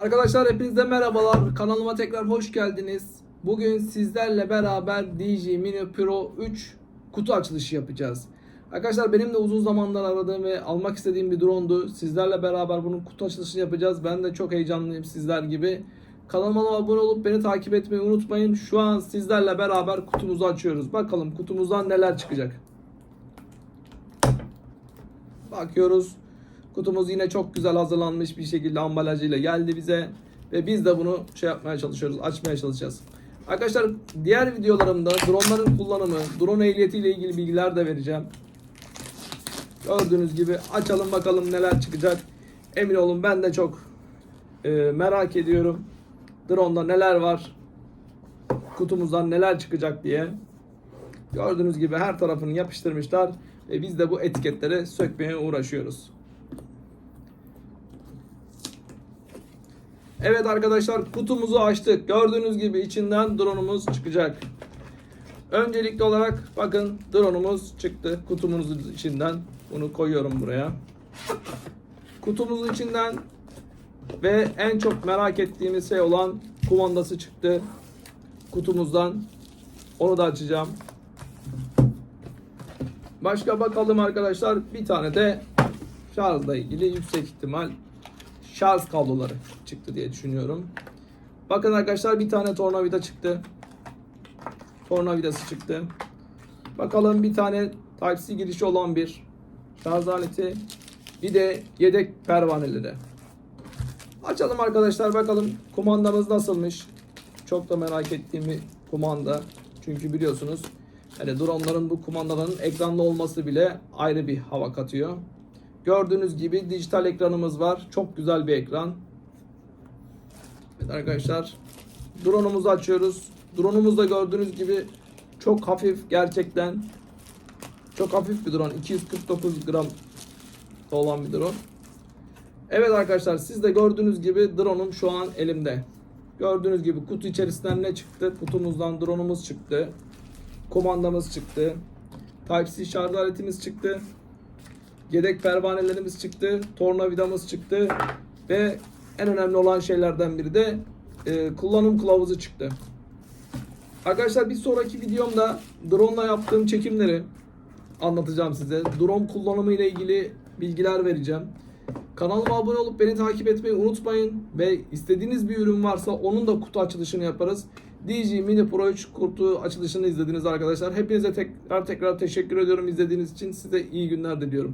Arkadaşlar hepinize merhabalar. Kanalıma tekrar hoş geldiniz. Bugün sizlerle beraber DJI Mini Pro 3 kutu açılışı yapacağız. Arkadaşlar benim de uzun zamanlar aradığım ve almak istediğim bir drone'du. Sizlerle beraber bunun kutu açılışını yapacağız. Ben de çok heyecanlıyım sizler gibi. Kanalıma abone olup beni takip etmeyi unutmayın. Şu an sizlerle beraber kutumuzu açıyoruz. Bakalım kutumuzdan neler çıkacak. Bakıyoruz. Kutumuz yine çok güzel hazırlanmış bir şekilde ambalajıyla geldi bize. Ve biz de bunu şey yapmaya çalışıyoruz, açmaya çalışacağız. Arkadaşlar diğer videolarımda dronların kullanımı, drone ehliyetiyle ilgili bilgiler de vereceğim. Gördüğünüz gibi açalım bakalım neler çıkacak. Emin olun ben de çok e, merak ediyorum. Drone'da neler var, kutumuzdan neler çıkacak diye. Gördüğünüz gibi her tarafını yapıştırmışlar ve biz de bu etiketleri sökmeye uğraşıyoruz. Evet arkadaşlar kutumuzu açtık. Gördüğünüz gibi içinden drone'umuz çıkacak. Öncelikli olarak bakın drone'umuz çıktı kutumuzun içinden. Bunu koyuyorum buraya. Kutumuzun içinden ve en çok merak ettiğimiz şey olan kumandası çıktı. Kutumuzdan. Onu da açacağım. Başka bakalım arkadaşlar. Bir tane de şarjla ilgili yüksek ihtimal şarj kabloları çıktı diye düşünüyorum. Bakın arkadaşlar bir tane tornavida çıktı. Tornavidası çıktı. Bakalım bir tane Type-C girişi olan bir şarj aleti. Bir de yedek pervaneleri. Açalım arkadaşlar bakalım kumandamız nasılmış. Çok da merak ettiğim bir kumanda. Çünkü biliyorsunuz hani dronların bu kumandaların ekranlı olması bile ayrı bir hava katıyor. Gördüğünüz gibi dijital ekranımız var. Çok güzel bir ekran. Evet arkadaşlar. Drone'umuzu açıyoruz. Drone'umuz da gördüğünüz gibi çok hafif gerçekten. Çok hafif bir drone. 249 gram olan bir drone. Evet arkadaşlar siz de gördüğünüz gibi drone'um şu an elimde. Gördüğünüz gibi kutu içerisinden ne çıktı? Kutumuzdan drone'umuz çıktı. Komandamız çıktı. Type-C şarj aletimiz çıktı. Yedek pervanelerimiz çıktı. Tornavidamız çıktı. Ve en önemli olan şeylerden biri de e, kullanım kılavuzu çıktı. Arkadaşlar bir sonraki videomda drone ile yaptığım çekimleri anlatacağım size. Drone kullanımı ile ilgili bilgiler vereceğim. Kanalıma abone olup beni takip etmeyi unutmayın. Ve istediğiniz bir ürün varsa onun da kutu açılışını yaparız. DJI Mini Pro 3 kutu açılışını izlediniz arkadaşlar. Hepinize tekrar tekrar teşekkür ediyorum izlediğiniz için. Size iyi günler diliyorum.